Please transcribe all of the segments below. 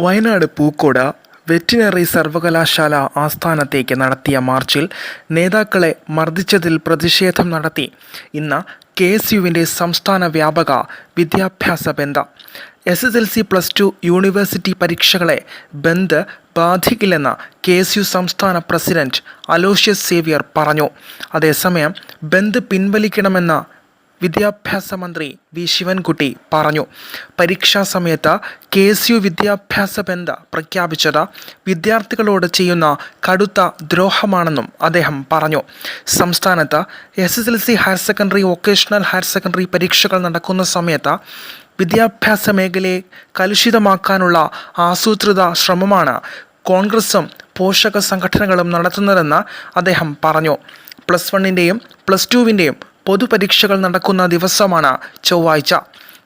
Wayanad Pookode veterinary സർവകലാശാല ആസ്ഥാനത്തേക്ക് നടത്തിയ മാർച്ചിൽ നേതാക്കളെ മർദ്ദിച്ചതിൽ പ്രതിഷേധം നടത്തി. ഇന്ന് കെ എസ് യുവിന്റെ സംസ്ഥാന വ്യാപക വിദ്യാഭ്യാസ bandh. S S L C plus two university പരീക്ഷകളെ bandh ബാധിക്കില്ലെന്ന് കെ എസ് യു സംസ്ഥാന പ്രസിഡന്റ് അലോഷ്യസ് സേവ്യർ പറഞ്ഞു. അതേസമയം ബന്ദ് പിൻവലിക്കണമെന്ന് വിദ്യാഭ്യാസ മന്ത്രി വി. ശിവൻകുട്ടി പറഞ്ഞു. പരീക്ഷാ സമയത്ത് കെ എസ് യു വിദ്യാഭ്യാസ ബന്ധ പ്രഖ്യാപിച്ചത് വിദ്യാർത്ഥികളോട് ചെയ്യുന്ന കടുത്ത ദ്രോഹമാണെന്നും അദ്ദേഹം പറഞ്ഞു. സംസ്ഥാനത്ത് S S L C higher secondary vocational higher secondary പരീക്ഷകൾ നടക്കുന്ന സമയത്ത് വിദ്യാഭ്യാസ മേഖലയെ കലുഷിതമാക്കാനുള്ള ആസൂത്രിത ശ്രമമാണ് കോൺഗ്രസും പോഷക സംഘടനകളും നടത്തുന്നതെന്ന് അദ്ദേഹം പറഞ്ഞു. പ്ലസ് വണ്ണിന്റെയും പ്ലസ് ടുവിന്റെയും പൊതുപരീക്ഷകൾ നടക്കുന്ന ദിവസമാണ് ചൊവ്വാഴ്ച.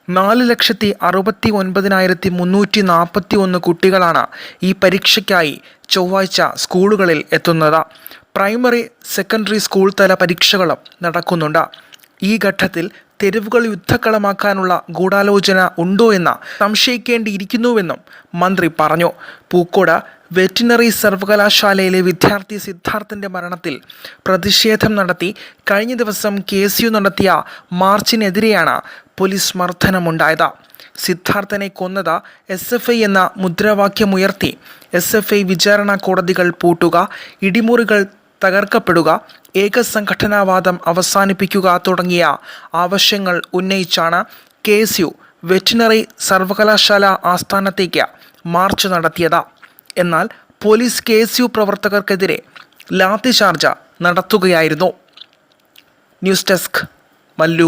നാല് ലക്ഷത്തി അറുപത്തി ഒൻപതിനായിരത്തി മുന്നൂറ്റി നാൽപ്പത്തി ഒന്ന് കുട്ടികളാണ് ഈ പരീക്ഷയ്ക്കായി ചൊവ്വാഴ്ച സ്കൂളുകളിൽ എത്തുന്നത്. പ്രൈമറി സെക്കൻഡറി സ്കൂൾ തല പരീക്ഷകളും നടക്കുന്നുണ്ട്. ഈ ഘട്ടത്തിൽ തെരുവുകൾ യുദ്ധക്കളമാക്കാനുള്ള ഗൂഢാലോചന ഉണ്ടോ എന്ന് സംശയിക്കേണ്ടിയിരിക്കുന്നുവെന്നും മന്ത്രി പറഞ്ഞു. പൂക്കോട് വെറ്റിനറി സർവകലാശാലയിലെ വിദ്യാർത്ഥി സിദ്ധാർത്ഥിന്റെ മരണത്തിൽ പ്രതിഷേധം നടത്തി. കഴിഞ്ഞ ദിവസം കെ എസ് യു നടത്തിയ മാർച്ചിനെതിരെയാണ് പോലീസ് മർദ്ദനമുണ്ടായത്. സിദ്ധാർത്ഥനെ കൊന്നത് എസ് എഫ് ഐ എന്ന മുദ്രാവാക്യമുയർത്തി എസ് എഫ് ഐ വിചാരണ കോടതികൾ പൂട്ടുക ഇടിമുറികൾ തകർക്കപ്പെടുക ഏകസംഘടനാവാദം അവസാനിപ്പിക്കുക തുടങ്ങിയ ആവശ്യങ്ങൾ ഉന്നയിച്ചാണ് കെ എസ് യു വെറ്റിനറി സർവകലാശാല ആസ്ഥാനത്തേക്ക് മാർച്ച് നടത്തിയത്. എന്നാൽ പോലീസ് കെ എസ് യു പ്രവർത്തകർക്കെതിരെ ലാത്തിചാർജ് നടത്തുകയായിരുന്നു. News desk Mallu